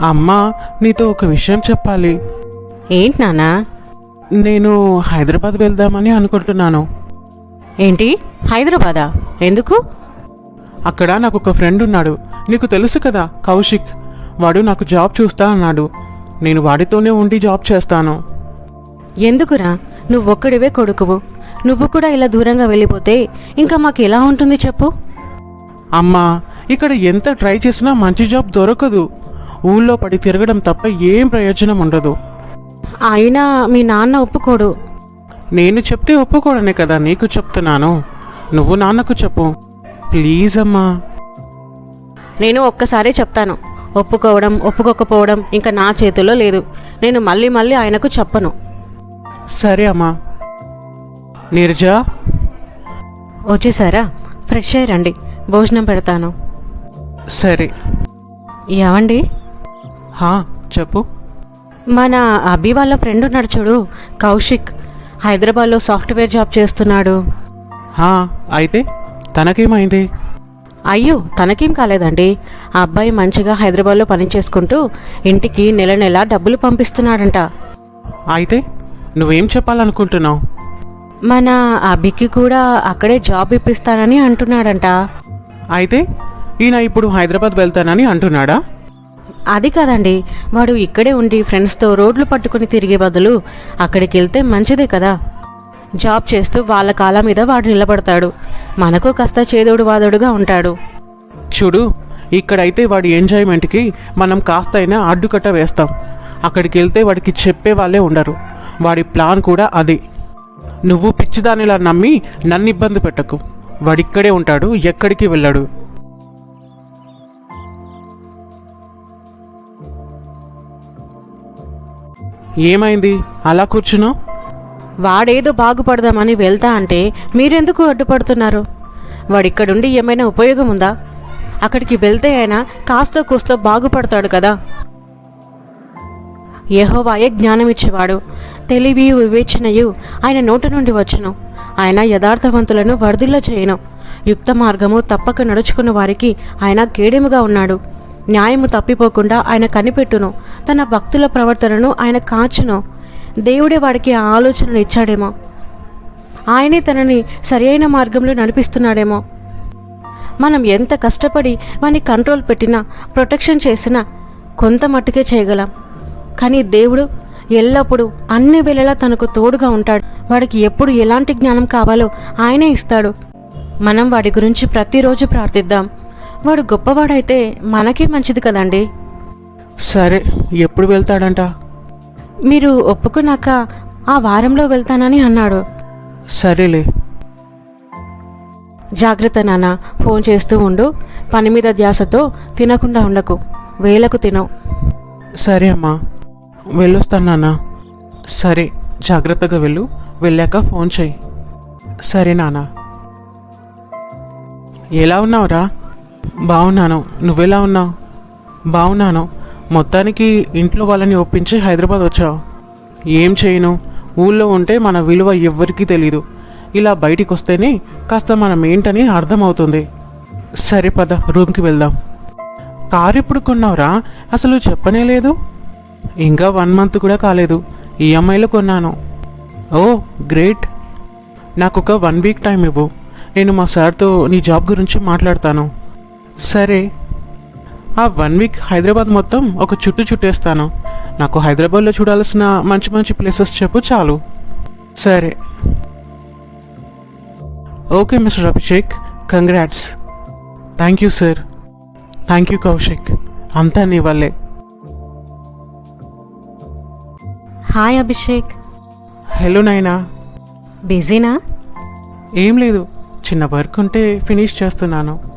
అమ్మా నీతో ఒక విషయం చెప్పాలి. ఏంటి నాన్నా? నేను హైదరాబాద్ వెళ్దామని అనుకుంటున్నాను. ఏంటి? హైదరాబాదా? ఎందుకు? అక్కడ నాకు ఒక ఫ్రెండ్ ఉన్నాడు. నీకు తెలుసు కదా కౌశిక్. వాడు నాకు జాబ్ చూస్తా అన్నాడు. నేను వాడితోనే ఉండి జాబ్ చేస్తాను. ఎందుకురా? నువ్వొక్కడివే కొడుకువు. నువ్వు కూడా ఇలా దూరంగా వెళ్ళిపోతే ఇంకా మాకు ఎలా ఉంటుంది చెప్పు? అమ్మా ఇక్కడ ఎంత ట్రై చేసినా మంచి జాబ్ దొరకదు. ఊళ్ళో పడి తిరగడం తప్ప ఏం ప్రయోజనం ఉండదు. అయినా మీ నాన్న ఒప్పుకోడు. నేను చెప్తే ఒప్పుకోవడమే కదా నీకు చెప్తున్నాను. నువ్వు నాన్నకు చెప్పు. ప్లీజ్ అమ్మా. నేను ఒక్కసారే చెప్తాను. ఒప్పుకోవడం ఒప్పుకోకపోవడం ఇంకా నా చేతిలో లేదు. నేను మళ్ళీ మళ్ళీ ఆయనకు చెప్పను. సరే అమ్మా. నీరజ. వచ్చేసారా ఫ్రెష్ అయ్యి రండి. భోజనం పెడతాను. సరే. ఏవండి హా చెప్పు. మన అభి వాళ్ళ ఫ్రెండ్ ఉన్నాడు చూడు కౌశిక్. హైదరాబాద్లో సాఫ్ట్వేర్ జాబ్ చేస్తున్నాడు. హా అయితే తనకేమైంది? అయ్యో తనకేం కాలేదండి. ఆ అబ్బాయి మంచిగా హైదరాబాద్లో పని చేసుకుంటూ ఇంటికి నెల నెల డబ్బులు పంపిస్తున్నాడంట. అయితే నువ్వేం చెప్పాలనుకుంటున్నావు? మన అభికి కూడా అక్కడే జాబ్ ఇప్పిస్తానని అంటున్నాడంట. అయితే ఈయన ఇప్పుడు హైదరాబాద్ వెళ్తానని అంటున్నాడా? అది కాదండి వాడు ఇక్కడే ఉండి ఫ్రెండ్స్తో రోడ్లు పట్టుకుని తిరిగే బదులు అక్కడికి వెళ్తే మంచిదే కదా. జాబ్ చేస్తూ వాళ్ళ కాళ్ళ మీద వాడు నిలబడతాడు. మనకు కాస్త చేదోడు వాదోడుగా ఉంటాడు. చూడు ఇక్కడైతే వాడి ఎంజాయ్మెంట్కి మనం కాస్త అయినా అడ్డుకట్ట వేస్తాం. అక్కడికి వెళ్తే వాడికి చెప్పే వాళ్ళే ఉండరు. వాడి ప్లాన్ కూడా అదే. నువ్వు పిచ్చిదానిలా నమ్మి నన్ను ఇబ్బంది పెట్టకు. వాడిక్కడే ఉంటాడు ఎక్కడికి వెళ్ళాడు. ఏమైంది? అలా కూర్చున్నావు? వాడేదో బాగుపడదామని వెళ్తా అంటే మీరెందుకు అడ్డుపడుతున్నారు? వాడిక్కడుండి ఏమైనా ఉపయోగం ఉందా? అక్కడికి వెళ్తే అయినా కాస్త కూస్తో బాగుపడతాడు కదా. యెహోవాయే జ్ఞానమిచ్చేవాడు. తెలివి వివేచనయు ఆయన నోటి నుండి వచ్చును. ఆయన యథార్థవంతులను వర్ధిల్ల చేయను యుక్త మార్గము తప్పక నడుచుకున్న వారికి ఆయన కేడెముగా ఉన్నాడు. న్యాయము తప్పిపోకుండా ఆయన కనిపెట్టును. తన భక్తుల ప్రవర్తనను ఆయన కాచును. దేవుడే వాడికి ఆ ఆలోచనలు ఇచ్చాడేమో. ఆయనే తనని సరియైన మార్గంలో నడిపిస్తున్నాడేమో. మనం ఎంత కష్టపడి వాని కంట్రోల్ పెట్టినా ప్రొటెక్షన్ చేసినా కొంత మట్టుకే చేయగలం. కానీ దేవుడు ఎల్లప్పుడూ అన్ని వేళలా తనకు తోడుగా ఉంటాడు. వాడికి ఎప్పుడు ఎలాంటి జ్ఞానం కావాలో ఆయనే ఇస్తాడు. మనం వాడి గురించి ప్రతిరోజు ప్రార్థిద్దాం. వాడు గొప్పవాడైతే మనకే మంచిది కదండి. సరే ఎప్పుడు వెళ్తాడంట? మీరు ఒప్పుకున్నాక ఆ వారంలో వెళ్తానని అన్నాడు. సరేలే. జాగ్రత్త నాన్న ఫోన్ చేస్తూ ఉండు. పని మీద ధ్యాసతో తినకుండా ఉండకు. వేలకు తినవు. సరే అమ్మా. వెళ్ళొస్తాను నాన్న. సరే జాగ్రత్తగా వెళ్ళు. వెళ్ళాక ఫోన్ చేయి. సరే నాన్న. ఎలా ఉన్నావురా? బాగున్నాను నువ్వెలా ఉన్నావు? బాగున్నాను మొత్తానికి ఇంట్లో వాళ్ళని ఒప్పించి హైదరాబాద్ వచ్చావు. ఏం చేయను? ఊళ్ళో ఉంటే మన విలువ ఎవ్వరికీ తెలీదు. ఇలా బయటికి వస్తేనే కాస్త మనం ఏంటని అర్థమవుతుంది. సరే పద రూమ్కి వెళ్దాం. కారు ఎప్పుడు కొన్నావురా? అసలు చెప్పనే లేదు. ఇంకా వన్ మంత్ కూడా కాలేదు. ఈఎంఐలో కొన్నాను. Oh great. నాకు ఒక వన్ వీక్ టైం ఇవ్వు. నేను మా సార్తో నీ జాబ్ గురించి మాట్లాడతాను. సరే. ఆ వన్ వీక్ హైదరాబాద్ మొత్తం ఒక చుట్టు చుట్టేస్తాను. నాకు హైదరాబాద్లో చూడాల్సిన మంచి మంచి ప్లేసెస్ చెప్పు చాలు. సరే. Okay mister Abhishek. Congrats. Thank you sir. Thank you Kaushik. అంతా నీ వల్లే. హాయ్ అభిషేక్. హలో నాయనా బిజీనా? ఏం లేదు. చిన్న వర్క్ ఉంటే ఫినిష్ చేస్తున్నాను.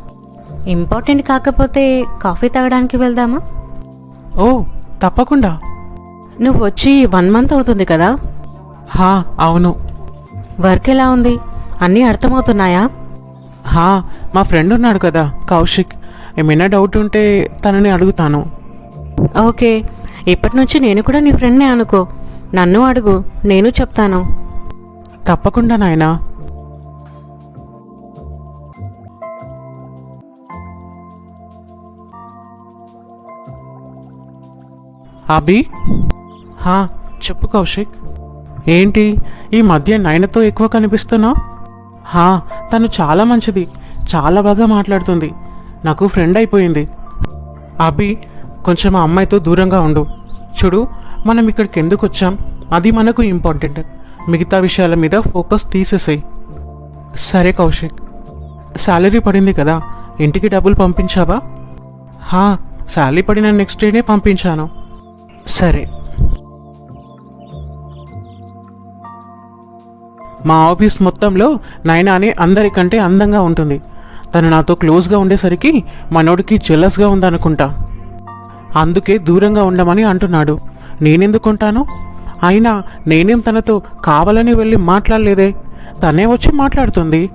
ఇంపార్టెంట్ కాకపోతే కాఫీ తాగడానికి వెళ్దామా? ఓ తప్పకుండా. నువ్వు వచ్చి వన్ మంత్ అవుతుంది కదా? హా అవును. వర్క్ ఎలా ఉంది? అన్నీ అర్థమవుతున్నాయా? హా మా ఫ్రెండ్ ఉన్నాడు కదా కౌశిక్. ఏమైనా డౌట్ ఉంటే తనని అడుగుతాను. ఓకే ఇప్పటి నుంచి నేను కూడా నీ ఫ్రెండ్నే అనుకో. నన్ను అడుగు నేను చెప్తాను. తప్పకుండా నాయనా. అభి? హా చెప్పు కౌశిక్. ఏంటి ఈ మధ్య నయనతో ఎక్కువ కనిపిస్తున్నావు హా తను చాలా మంచిది చాలా బాగా మాట్లాడుతుంది. నాకు ఫ్రెండ్ అయిపోయింది. అభి కొంచెం ఆ అమ్మాయితో దూరంగా ఉండు. చూడు మనం ఇక్కడికి ఎందుకు వచ్చాం? అది మనకు ఇంపార్టెంట్ మిగతా విషయాల మీద ఫోకస్ తీసేసాయి. సరే కౌశిక్. శాలరీ పడింది కదా ఇంటికి డబ్బులు పంపించావా? హా శాలరీ పడిన నెక్స్ట్ డేనే పంపించాను. సరే. మా ఆఫీస్ మొత్తంలో నైనానే అందరికంటే అందంగా ఉంటుంది. తను నాతో క్లోజ్గా ఉండేసరికి మనోడికి జెల్లస్గా ఉందనుకుంటా. అందుకే దూరంగా ఉండమని అంటున్నాడు. నేనెందుకుంటాను? అయినా నేనేం తనతో కావాలని వెళ్ళి మాట్లాడలేదే? తనే వచ్చి మాట్లాడుతుంది.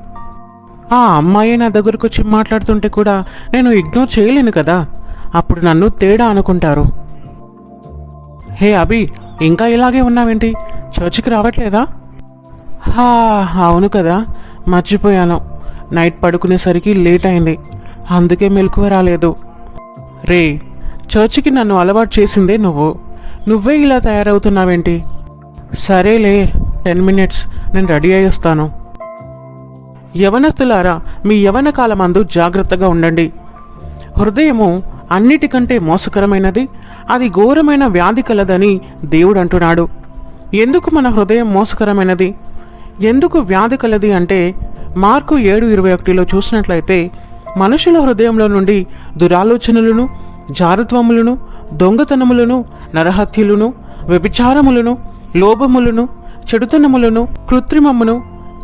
ఆ అమ్మాయి నా దగ్గరకు వచ్చి మాట్లాడుతుంటే కూడా నేను ఇగ్నోర్ చేయలేను కదా. అప్పుడు నన్ను తేడా అనుకుంటారు. హే అభి ఇంకా ఇలాగే ఉన్నావేంటి? చర్చికి రావట్లేదా? హా అవును కదా. మర్చిపోయాను. నైట్ పడుకునేసరికి లేట్ అయింది. అందుకే మెలకువ రాలేదు. రే చర్చికి నన్ను అలవాటు చేసిందే నువ్వు. నువ్వే ఇలా తయారవుతున్నావేంటి? సరేలే టెన్ మినిట్స్ నేను రెడీ అయి వస్తాను. యవనస్తులారా మీ యవన కాలమందు జాగ్రత్తగా ఉండండి. హృదయము అన్నిటికంటే మోసకరమైనది అది ఘోరమైన వ్యాధి కలదని దేవుడు అంటున్నాడు ఎందుకు మన హృదయం మోసకరమైనది? ఎందుకు వ్యాధి కలది అంటే మార్కు ఏడు ఇరవై ఒకటిలో చూసినట్లయితే మనుషుల హృదయంలో నుండి దురాలోచనలను జారత్వములను దొంగతనములను నరహత్యలను వ్యభిచారములను లోభములను చెడుతనములను కృత్రిమమును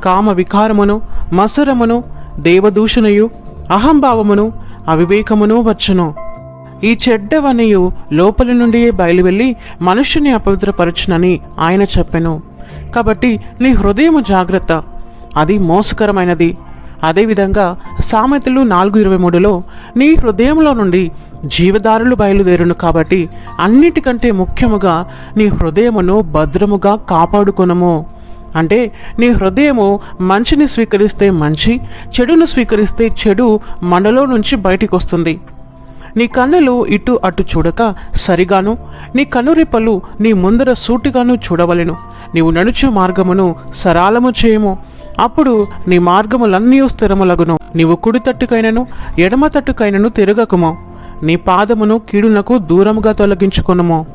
కామ వికారమును మసరమును దేవదూషణయు అహంభావమును అవివేకమును వచ్చును. ఈ చెడ్డవనియు లోపలి నుండియే బయలువెళ్ళి మనుష్యుని అపవిత్రపరచునని ఆయన చెప్పెను. కాబట్టి నీ హృదయము జాగ్రత్త. అది మోసకరమైనది. అదేవిధంగా సామెతలు నాలుగు ఇరవై మూడులో నీ హృదయంలో నుండి జీవదారులు బయలుదేరును కాబట్టి అన్నిటికంటే ముఖ్యముగా నీ హృదయమును భద్రముగా కాపాడుకునము. అంటే నీ హృదయము మంచిని స్వీకరిస్తే మంచి చెడును స్వీకరిస్తే చెడు మనలో నుంచి బయటికి వస్తుంది నీ కన్నులు ఇటు అటు చూడక సరిగాను. నీ కనురెప్పలు నీ ముందర సూటిగాను చూడవలెను. నీవు నడుచు మార్గమును సరాలము చేయము. అప్పుడు నీ మార్గములన్నీ స్థిరములగును. నీవు కుడి తట్టుకైనను ఎడమ తట్టుకైనను తిరగకుము. నీ పాదమును కీడునకు దూరముగా తొలగించుకునుము.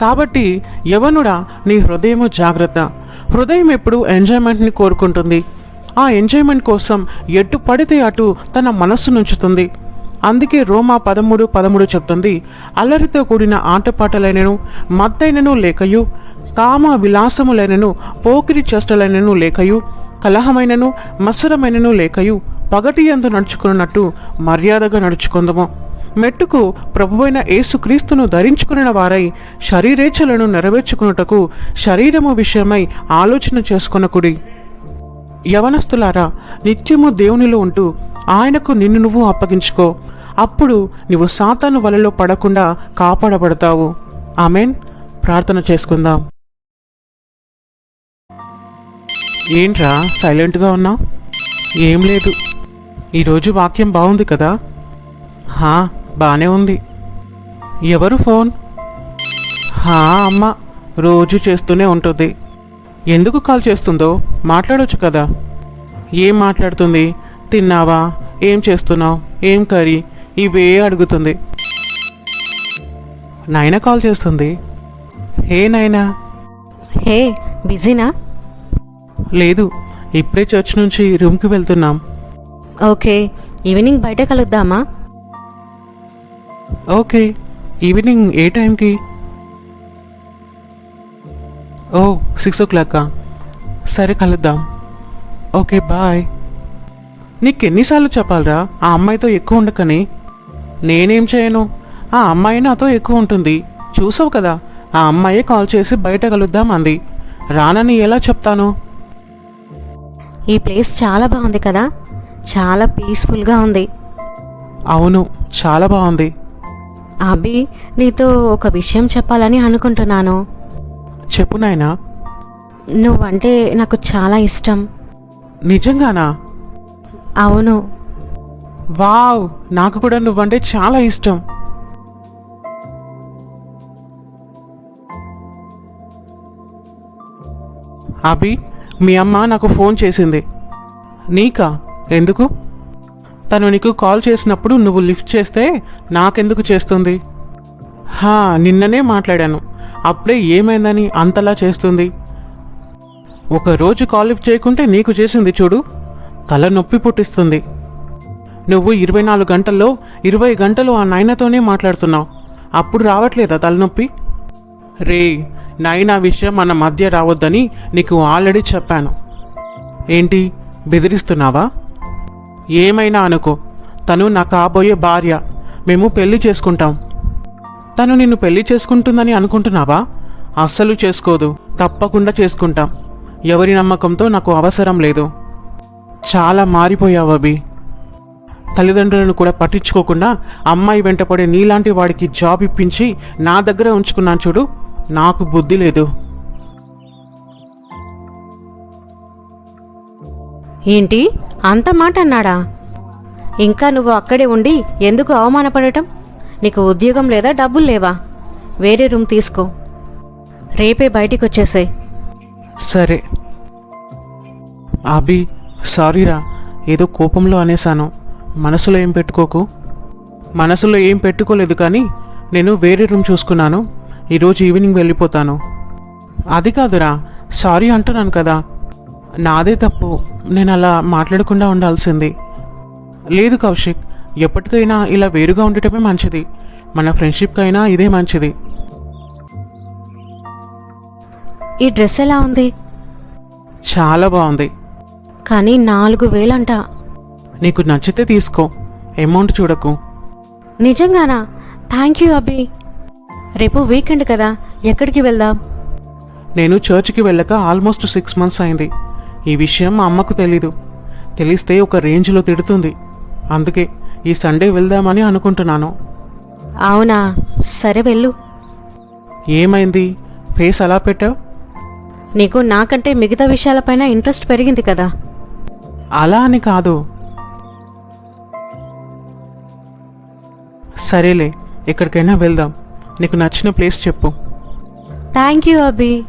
కాబట్టి యవనుడా నీ హృదయము జాగ్రత్త. హృదయం ఎప్పుడు ఎంజాయ్మెంట్ని కోరుకుంటుంది. ఆ ఎంజాయ్మెంట్ కోసం ఎటు పడితే అటు తన మనస్సు నుంచుతుంది అందుకే రోమా పదమూడు పదమూడు చెప్తుంది అల్లరితో కూడిన ఆటపాటలైనను మత్తైనను లేకయు కామ విలాసములైనను పోకిరి చేష్టలైనను లేకయు కలహమైనను మత్సరమైనను లేకయు పగటి ఎందు నడుచుకున్నట్టు మర్యాదగా నడుచుకుందము. మెట్టుకు ప్రభువైన యేసుక్రీస్తును ధరించుకున్న వారై శరీరేచ్ఛలను నెరవేర్చుకున్నటకు శరీరము విషయమై ఆలోచన చేసుకొనకుడి. యవనస్తులారా నిత్యము దేవునిలో ఉంటూ ఆయనకు నిన్ను నువ్వు అప్పగించుకో. అప్పుడు నువ్వు సాతాను వలలో పడకుండా కాపాడబడతావు. ఆమెన్. ప్రార్థన చేసుకుందాం. ఏంట్రా సైలెంట్గా ఉన్నావు? ఏం లేదు. ఈరోజు వాక్యం బాగుంది కదా? హా బానే ఉంది. ఎవరు ఫోన్? హా అమ్మ రోజు చేస్తూనే ఉంటుంది. ఎందుకు కాల్ చేస్తుందో మాట్లాడొచ్చు కదా. ఏం మాట్లాడుతుంది? తిన్నావా? ఏం చేస్తున్నావు? ఏం కర్రీ? ఇవే అడుగుతుంది. నాయన కాల్ చేస్తుంది. హే నాయనా హే బిజీనా? లేదు ఇప్పుడే చర్చ్ నుంచి రూమ్కి వెళ్తున్నాం. ఓకే ఈవినింగ్ బయట కలుద్దామా? ఓకే ఈవినింగ్ ఏ టైంకి? ఓ సిక్స్ ఓ క్లాకా సరే కలుద్దాం. Okay bye. నీకు ఎన్నిసార్లు చెప్పాలరా ఆ అమ్మాయితో ఎక్కువ ఉండకని? నేనేం చేయను? ఆ అమ్మాయి నాతో ఎక్కువ ఉంటుంది. చూసావు కదా ఆ అమ్మాయే కాల్ చేసి బయట కలుద్దాం అంది. రానని ఎలా చెప్తాను? ఈ ప్లేస్ చాలా బాగుంది కదా చాలా పీస్ఫుల్గా ఉంది. అవును చాలా బాగుంది. అభి నీతో ఒక విషయం చెప్పాలని అనుకుంటున్నాను. చెప్పు నాయనా. నువ్వంటే నాకు చాలా ఇష్టం. నిజంగానా? అవును. వావ్ నాకు కూడా నువ్వంటే చాలా ఇష్టం. అభి మీ అమ్మ నాకు ఫోన్ చేసింది. నీకా? ఎందుకు? తను నీకు కాల్ చేసినప్పుడు నువ్వు లిఫ్ట్ చేస్తే నాకెందుకు చేస్తుంది? హా నిన్ననే మాట్లాడాను. అప్పుడే ఏమైందని అంతలా చేస్తుంది. ఒకరోజు కాలిఫ్ చేయకుంటే నీకు చేసింది చూడు. తలనొప్పి పుట్టిస్తుంది. నువ్వు ఇరవై నాలుగు గంటల్లో ఇరవై గంటలు ఆ నాయనతోనే మాట్లాడుతున్నావు. అప్పుడు రావట్లేదా తలనొప్పి? రే నాయన విషయం మన మధ్య రావద్దని నీకు ఆల్రెడీ చెప్పాను. ఏంటి బెదిరిస్తున్నావా? ఏమైనా అనుకో. తను నా కాబోయే భార్య. మేము పెళ్ళి చేసుకుంటాం. తను నిన్ను పెళ్ళి చేసుకుంటుందని అనుకుంటున్నావా? అస్సలు చేసుకోదు. తప్పకుండా చేసుకుంటాం. ఎవరి నమ్మకంతో నాకు అవసరం లేదు. చాలా మారిపోయావు అభి. తల్లిదండ్రులను కూడా పట్టించుకోకుండా అమ్మాయి వెంటపడే నీలాంటి వాడికి జాబ్ ఇప్పించి నా దగ్గర ఉంచుకున్నాను చూడు. నాకు బుద్ధి లేదు. ఏంటి? అంత మాట అన్నాడా? ఇంకా నువ్వు అక్కడే ఉండి ఎందుకు అవమానపడటం? నీకు ఉద్యోగం లేదా డబ్బులు లేవా? వేరే రూమ్ తీసుకో. రేపే బయటికి వచ్చేసాయి సరే. అభి సారీరా ఏదో కోపంలో అనేశాను. మనసులో ఏం పెట్టుకోకు? మనసులో ఏం పెట్టుకోలేదు కానీ నేను వేరే రూమ్ చూసుకున్నాను. ఈరోజు ఈవినింగ్ వెళ్ళిపోతాను. అది కాదురా సారీ అంటున్నాను కదా. నాదే తప్పు. నేను అలా మాట్లాడకుండా ఉండాల్సింది. లేదు కౌశిక్ ఎప్పటికైనా ఇలా వేరుగా ఉండటమే మంచిది. మన ఫ్రెండ్షిప్కైనా ఇదే మంచిది. ఈ డ్రెస్ ఎలా ఉంది? చాలా బాగుంది. కానీ నాలుగు వేలంట. నీకు నచ్చితే తీసుకో. అమౌంట్ చూడకు. నిజంగానా? థ్యాంక్ యూ అబ్బి రేపు వీకెండ్ కదా ఎక్కడికి వెళ్దాం? నేను చర్చ్కి వెళ్ళక ఆల్మోస్ట్ సిక్స్ మంత్స్ అయింది. ఈ విషయం మా అమ్మకు తెలీదు. తెలిస్తే ఒక రేంజ్లో తిడుతుంది. అందుకే ఈ సండే వెళ్దామని అనుకుంటున్నాను. అవునా? సరే వెళ్ళు. ఏమైంది? ఫేస్ అలా పెట్టావు? నీకు నాకంటే మిగతా విషయాలపైన ఇంట్రెస్ట్ పెరిగింది కదా. అలా అని కాదు. సరేలే ఎక్కడికైనా వెళ్దాం. నీకు నచ్చిన ప్లేస్ చెప్పు. థ్యాంక్ యూ అబ్బి